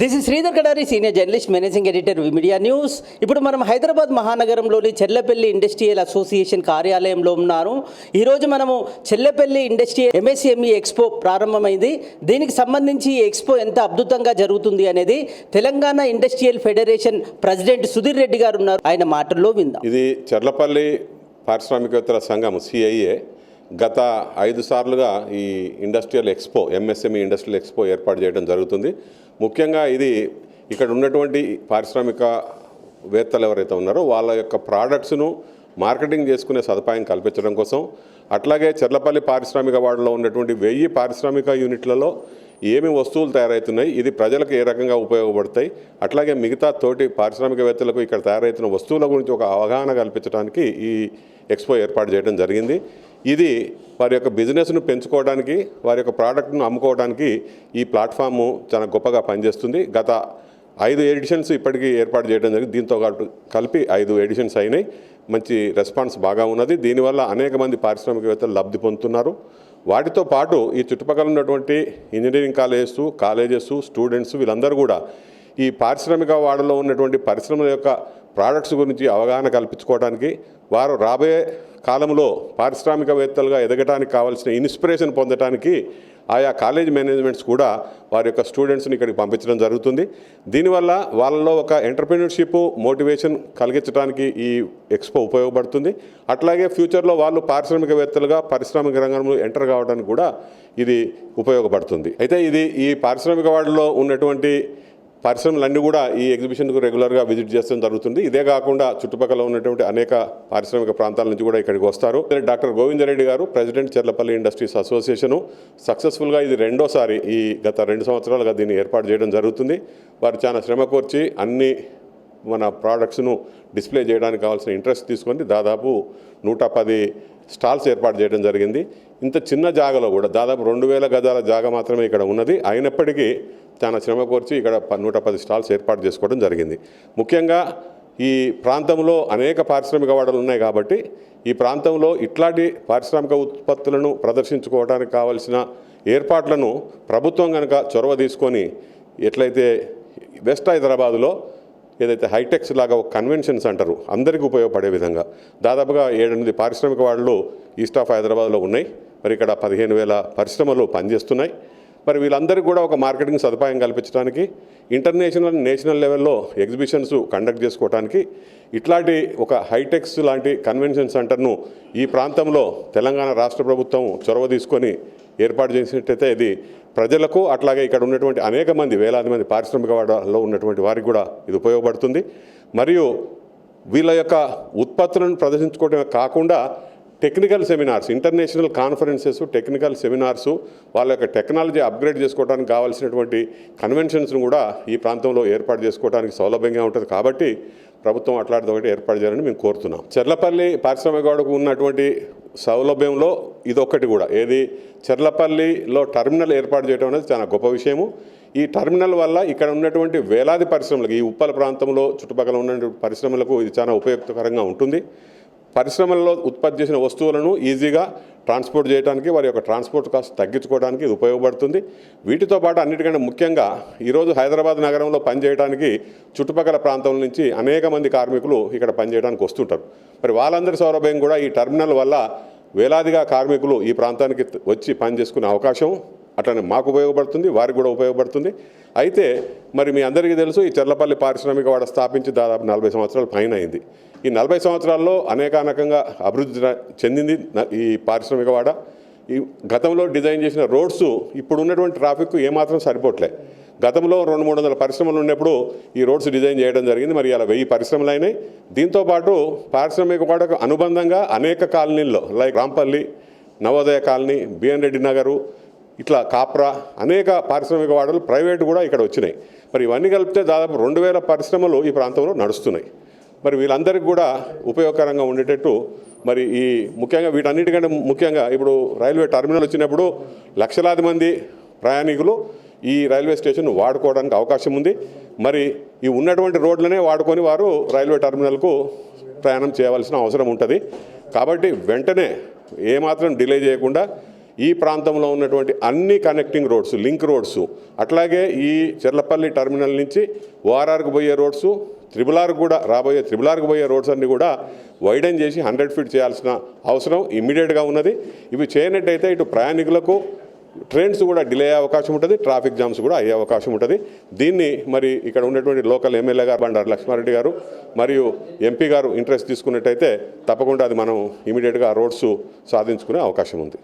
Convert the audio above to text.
This is Sridhar Kadari senior journalist managing editor media news ఇప్పుడు మనం హైదరాబాద్ మహానగరంలోని Chellapalli industrial association కార్యాలయంలో ఉన్నాను. ఈరోజు మనము చెల్లపల్లి ఇండస్ట్రియల్ ఎంఎస్ఎంఈ ఎక్స్పో ప్రారంభమైంది. దీనికి సంబంధించి ఈ ఎక్స్పో ఎంత అద్భుతంగా జరుగుతుంది అనేది Telangana industrial federation president Sudheer Reddy garu ఉన్నారు. ఆయన మాటల్లో విందాం. ఇది చెర్లపల్లి పారిశ్రామికేతర సంఘం సిఐఏ గత ఐదు సార్లుగా ఈ industrial expo MSME industrial expo ఏర్పాటు చేయడం జరుగుతుంది. ముఖ్యంగా ఇది ఇక్కడ ఉన్నటువంటి పారిశ్రామిక వేత్తలు ఎవరైతే ఉన్నారో వాళ్ళ యొక్క ప్రోడక్ట్స్ను మార్కెటింగ్ చేసుకునే సదుపాయం కల్పించడం కోసం అట్లాగే చెర్లపల్లి పారిశ్రామిక వాడలో ఉన్నటువంటి వెయ్యి పారిశ్రామిక యూనిట్లలో ఏమి వస్తువులు తయారవుతున్నాయి ఇది ప్రజలకు ఏ రకంగా ఉపయోగపడతాయి అట్లాగే మిగతా తోటి పారిశ్రామికవేత్తలకు ఇక్కడ తయారవుతున్న వస్తువుల గురించి ఒక అవగాహన కల్పించడానికి ఈ ఎక్స్పో ఏర్పాటు చేయడం జరిగింది. ఇది వారి యొక్క బిజినెస్ను పెంచుకోవడానికి వారి యొక్క ప్రోడక్ట్ను అమ్ముకోవడానికి ఈ ప్లాట్ఫాము చాలా గొప్పగా పనిచేస్తుంది. గత ఐదు ఎడిషన్స్ ఇప్పటికీ ఏర్పాటు చేయడం జరిగింది. దీంతో పాటు కలిపి ఐదు ఎడిషన్స్ అయినాయి. మంచి రెస్పాన్స్ బాగా ఉన్నది. దీనివల్ల అనేక మంది పారిశ్రామికవేత్తలు లబ్ధి పొందుతున్నారు. వాటితో పాటు ఈ చుట్టుపక్కల ఉన్నటువంటి ఇంజనీరింగ్ కాలేజెస్ కాలేజెస్ స్టూడెంట్స్ వీళ్ళందరూ కూడా ఈ పారిశ్రామిక వాడలో ఉన్నటువంటి పరిశ్రమల యొక్క ప్రోడక్ట్స్ గురించి అవగాహన కల్పించుకోవడానికి వారు రాబోయే కాలంలో పారిశ్రామికవేత్తలుగా ఎదగటానికి కావాల్సిన ఇన్స్పిరేషన్ పొందడానికి ఆయా కాలేజ్ మేనేజ్మెంట్స్ కూడా వారి యొక్క స్టూడెంట్స్ని ఇక్కడికి పంపించడం జరుగుతుంది. దీనివల్ల వాళ్ళలో ఒక ఎంటర్ప్రినర్షిప్ మోటివేషన్ కలిగించడానికి ఈ ఎక్స్పో ఉపయోగపడుతుంది. అట్లాగే ఫ్యూచర్లో వాళ్ళు పారిశ్రామికవేత్తలుగా పారిశ్రామిక రంగంలో ఎంటర్ కావడానికి కూడా ఇది ఉపయోగపడుతుంది. అయితే ఇది ఈ పారిశ్రామిక వాడలో ఉన్నటువంటి పరిశ్రమలన్నీ కూడా ఈ ఎగ్జిబిషన్కు రెగ్యులర్గా విజిట్ చేస్తూ జరుగుతుంది. ఇదే కాకుండా చుట్టుపక్కల ఉన్నటువంటి అనేక పారిశ్రామిక ప్రాంతాల నుంచి కూడా ఇక్కడికి వస్తారు. డాక్టర్ గోవిందరెడ్డి గారు ప్రెసిడెంట్ చెర్లపల్లి ఇండస్ట్రీస్ అసోసియేషను సక్సెస్ఫుల్గా ఇది రెండోసారి ఈ గత రెండు సంవత్సరాలుగా దీన్ని ఏర్పాటు చేయడం జరుగుతుంది. వారు చాలా శ్రమ కోర్చి అన్ని మన ప్రోడక్ట్స్ను డిస్ప్లే చేయడానికి కావాల్సిన ఇంట్రెస్ట్ తీసుకొని దాదాపు నూట పది స్టాల్స్ ఏర్పాటు చేయడం జరిగింది. ఇంత చిన్న జాగాలో కూడా దాదాపు రెండు వేల గజాల జాగా మాత్రమే ఇక్కడ ఉన్నది. అయినప్పటికీ చాలా శ్రమ కోర్చి ఇక్కడ నూట పది స్టాల్స్ ఏర్పాటు చేసుకోవడం జరిగింది. ముఖ్యంగా ఈ ప్రాంతంలో అనేక పారిశ్రామిక వాడలు ఉన్నాయి కాబట్టి ఈ ప్రాంతంలో ఇట్లాంటి పారిశ్రామిక ఉత్పత్తులను ప్రదర్శించుకోవడానికి కావలసిన ఏర్పాట్లను ప్రభుత్వం కనుక చొరవ తీసుకొని ఎట్లయితే వెస్ట్ హైదరాబాదులో ఏదైతే హైటెక్స్ లాగా ఒక కన్వెన్షన్స్ అంటారు అందరికీ ఉపయోగపడే విధంగా దాదాపుగా ఏడెనిమిది పారిశ్రామిక వాళ్ళు ఈస్ట్ ఆఫ్ హైదరాబాద్లో ఉన్నాయి. మరి ఇక్కడ పదిహేను వేల పరిశ్రమలు పనిచేస్తున్నాయి. మరి వీళ్ళందరికీ కూడా ఒక మార్కెటింగ్ సదుపాయం కల్పించడానికి ఇంటర్నేషనల్ నేషనల్ లెవెల్లో ఎగ్జిబిషన్స్ కండక్ట్ చేసుకోవడానికి ఇట్లాంటి ఒక హైటెక్స్ లాంటి కన్వెన్షన్ సెంటర్ను ఈ ప్రాంతంలో తెలంగాణ రాష్ట్ర ప్రభుత్వం చొరవ తీసుకొని ఏర్పాటు చేసినట్టయితే ఇది ప్రజలకు అట్లాగే ఇక్కడ ఉన్నటువంటి అనేక మంది వేలాది మంది పారిశ్రామిక వాడలో ఉన్నటువంటి వారికి కూడా ఇది ఉపయోగపడుతుంది. మరియు వీళ్ళ యొక్క ఉత్పత్తులను ప్రదర్శించుకోవడమే కాకుండా technical seminars international conferences technical seminars వాళ్ళ యొక్క టెక్నాలజీ అప్గ్రేడ్ చేసుకోవడానికి కావాల్సినటువంటి కన్వెన్షన్స్ను కూడా ఈ ప్రాంతంలో ఏర్పాటు చేసుకోవడానికి సౌలభ్యంగా ఉంటుంది. కాబట్టి ప్రభుత్వం అట్లాంటిది ఒకటి ఏర్పాటు చేయాలని మేము కోరుతున్నాం. చెర్లపల్లి పారిశ్రామికవాడకు ఉన్నటువంటి సౌలభ్యంలో ఇదొక్కటి కూడా. ఏది? చెర్లపల్లిలో టర్మినల్ ఏర్పాటు చేయడం అనేది చాలా గొప్ప విషయము. ఈ టర్మినల్ వల్ల ఇక్కడ ఉన్నటువంటి వేలాది పరిశ్రమలకు ఈ ఉప్పల ప్రాంతంలో చుట్టుపక్కల ఉన్నటువంటి పరిశ్రమలకు ఇది చాలా ఉపయోగకరంగా ఉంటుంది. పరిశ్రమల్లో ఉత్పత్తి చేసిన వస్తువులను ఈజీగా ట్రాన్స్పోర్ట్ చేయడానికి వారి యొక్క ట్రాన్స్పోర్ట్ కాస్ట్ తగ్గించుకోవడానికి ఇది ఉపయోగపడుతుంది. వీటితో పాటు అన్నిటికంటే ముఖ్యంగా ఈరోజు హైదరాబాద్ నగరంలో పనిచేయడానికి చుట్టుపక్కల ప్రాంతం నుంచి అనేక మంది కార్మికులు ఇక్కడ పనిచేయడానికి వస్తుంటారు. మరి వాళ్ళందరి సౌలభ్యం కూడా ఈ టర్మినల్ వల్ల వేలాదిగా కార్మికులు ఈ ప్రాంతానికి వచ్చి పని చేసుకునే అవకాశం అట్లనే మాకు ఉపయోగపడుతుంది వారికి కూడా ఉపయోగపడుతుంది. అయితే మరి మీ అందరికీ తెలుసు ఈ చెర్లపల్లి పారిశ్రామిక వాడ స్థాపించి దాదాపు నలభై సంవత్సరాల పైన అయింది. ఈ నలభై సంవత్సరాల్లో అనేకానకంగా అభివృద్ధి చెందింది ఈ పారిశ్రామిక వాడ. ఈ గతంలో డిజైన్ చేసిన రోడ్స్ ఇప్పుడు ఉన్నటువంటి ట్రాఫిక్ ఏమాత్రం సరిపోవట్లే గతంలో రెండు మూడు వందల పరిశ్రమలు ఉన్నప్పుడు ఈ రోడ్స్ డిజైన్ చేయడం జరిగింది. మరి అలా వెయ్యి పరిశ్రమలు అయినాయి. దీంతోపాటు పారిశ్రామిక వాడకు అనుబంధంగా అనేక కాలనీల్లో like Rampalli Navodaya colony B N Reddy Nagar ఇట్లా కాప్రా అనేక పారిశ్రామిక వాడలు ప్రైవేట్ కూడా ఇక్కడ వచ్చినాయి. మరి ఇవన్నీ కలిపితే దాదాపు రెండు వేల పరిశ్రమలు ఈ ప్రాంతంలో నడుస్తున్నాయి. మరి వీళ్ళందరికీ కూడా ఉపయోగకరంగా ఉండేటట్టు మరి ఈ ముఖ్యంగా వీటన్నిటికంటే ముఖ్యంగా ఇప్పుడు రైల్వే టర్మినల్ వచ్చినప్పుడు లక్షలాది మంది ప్రయాణికులు ఈ రైల్వే స్టేషన్ వాడుకోవడానికి అవకాశం ఉంది. మరి ఈ ఉన్నటువంటి రోడ్లనే వాడుకొని వారు రైల్వే టర్మినల్కు ప్రయాణం చేయవలసిన అవసరం ఉంటుంది. కాబట్టి వెంటనే ఏమాత్రం డిలే చేయకుండా ఈ ప్రాంతంలో ఉన్నటువంటి అన్ని కనెక్టింగ్ రోడ్స్ లింక్ రోడ్స్ అట్లాగే ఈ చెర్లపల్లి టర్మినల్ నుంచి ఓఆర్ఆర్కు పోయే రోడ్సు త్రిబుల్ ఆర్ కూడా రాబోయే త్రిబుల్ ఆర్కి పోయే రోడ్స్ అన్ని కూడా వైడెన్ చేసి హండ్రెడ్ ఫీట్ చేయాల్సిన అవసరం ఇమ్మీడియట్గా ఉన్నది. ఇవి చేయనట్టయితే ఇటు ప్రయాణికులకు ట్రైన్స్ కూడా డిలే అయ్యే అవకాశం ఉంటుంది ట్రాఫిక్ జామ్స్ కూడా అయ్యే అవకాశం ఉంటుంది. దీన్ని మరి ఇక్కడ ఉన్నటువంటి లోకల్ ఎమ్మెల్యే గారు బండారు లక్ష్మారెడ్డి గారు మరియు ఎంపీ గారు ఇంట్రెస్ట్ తీసుకున్నట్టయితే తప్పకుండా అది మనం ఇమీడియట్గా రోడ్స్ సాధించుకునే అవకాశం ఉంది.